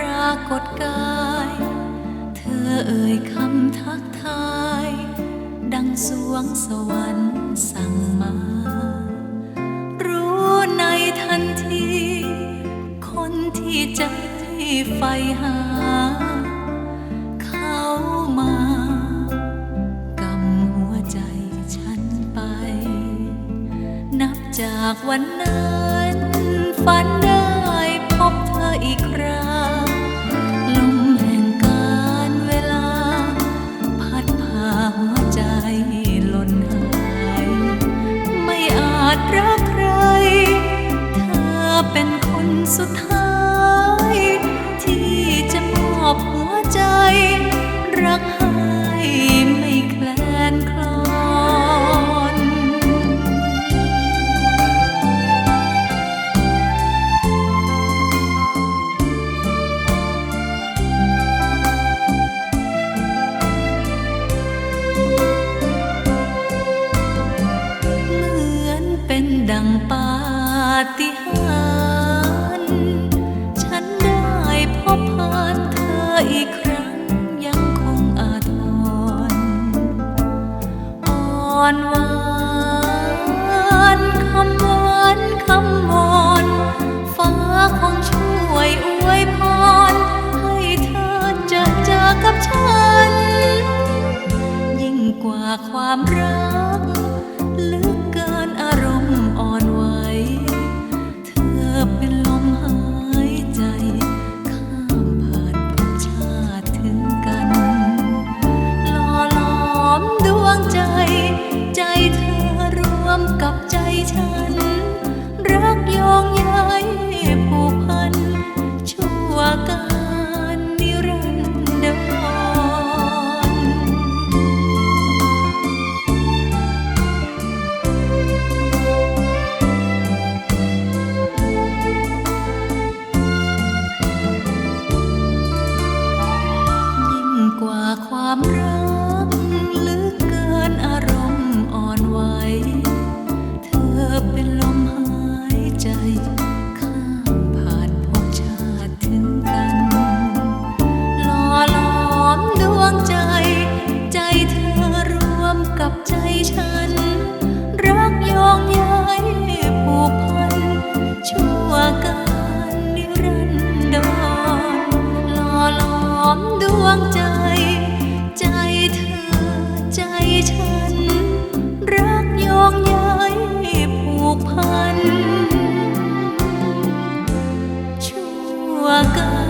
รากฏกาย เธอเอ่ยคำทักทาย ดังสวงสวรรค์สั่งมา รู้ในทันที คนที่ใจใฝ่หา เขามากำหัวใจฉันไป นับจากวันนั้นฝัน ฏิหารฉันได้พบผ่านเธออีกครั้งยังคงอาทรอ่อนหวานคำหวานคำวอนฟ้าคงช่วยอวยพรให้เธอเจะเจอกับฉัน ยิ่งกว่าความรัก กับใจฉัน รักยองใย วงใจ ใจเธอใจฉัน รักยองายผูกพัน ชั่วกัน